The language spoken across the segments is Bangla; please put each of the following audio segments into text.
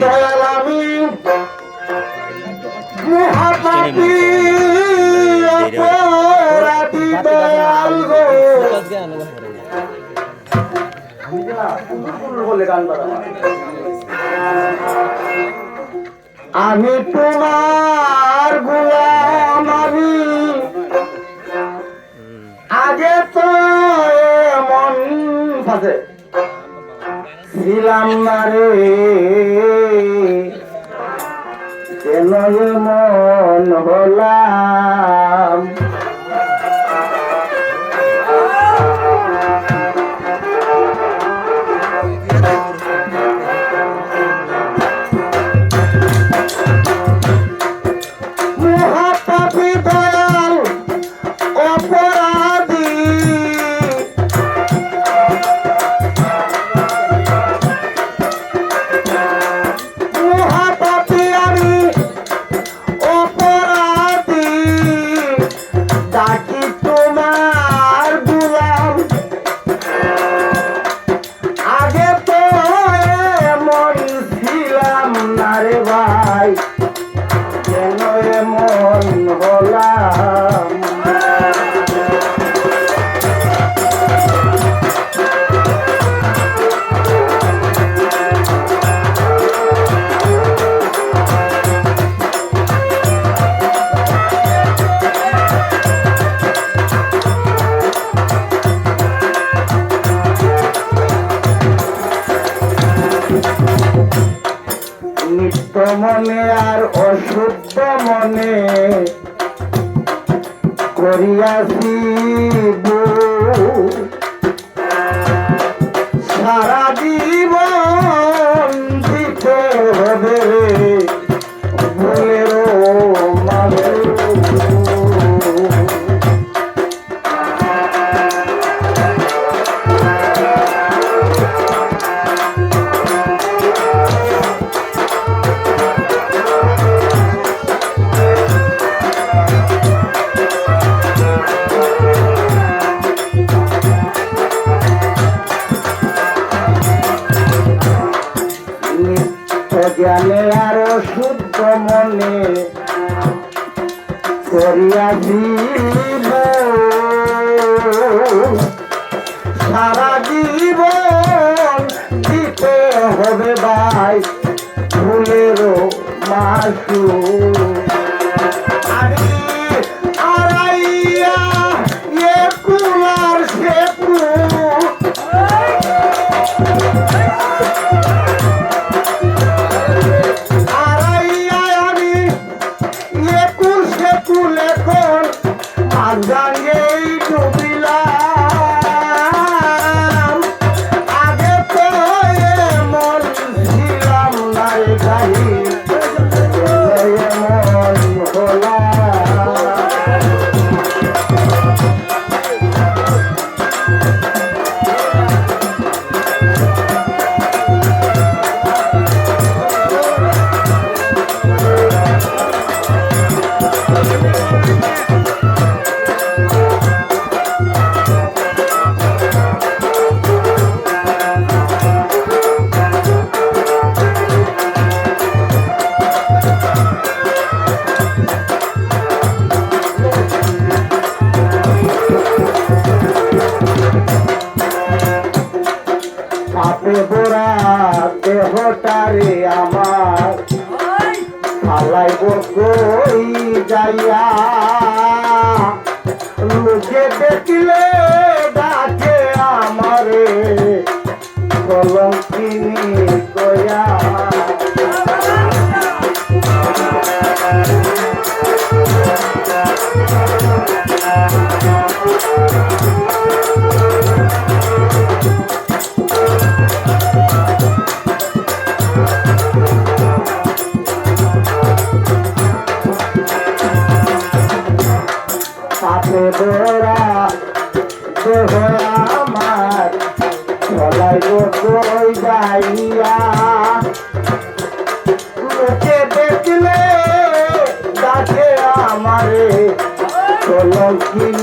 দয়াল আমি দয়াল গো আমি তোমারগুলা আল্লাহ রে মনে আর অশুদ্ধ মনে করিয়াছি মনে করিয়া দিব। সারা দিব দিতে হবে ভাই ফুলেরও মাসুর I'm done, gay. Sabora Thank you.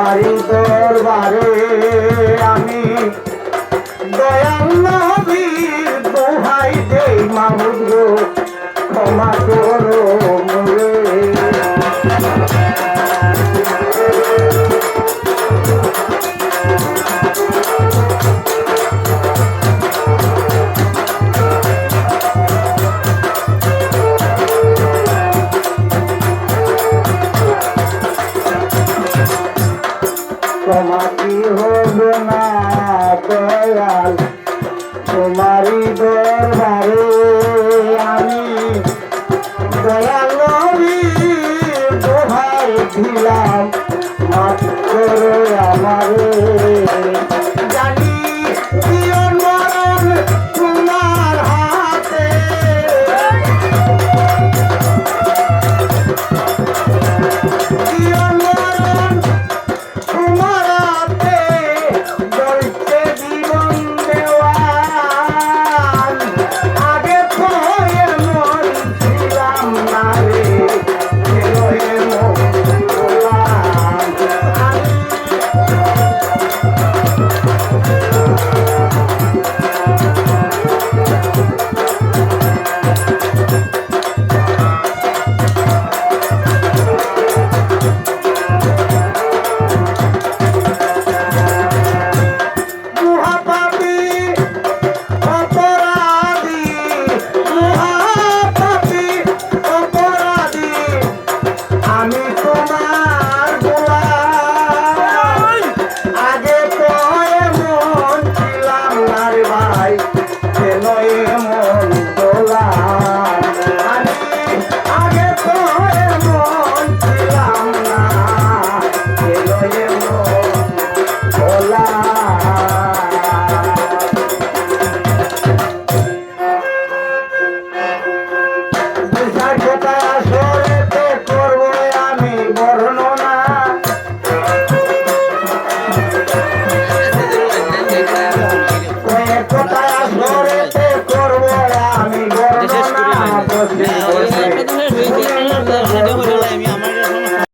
তোমারই দরবারে আমি দয়াল নবীর দোহাই দেই মাহুদ ক্ষমা তোমারই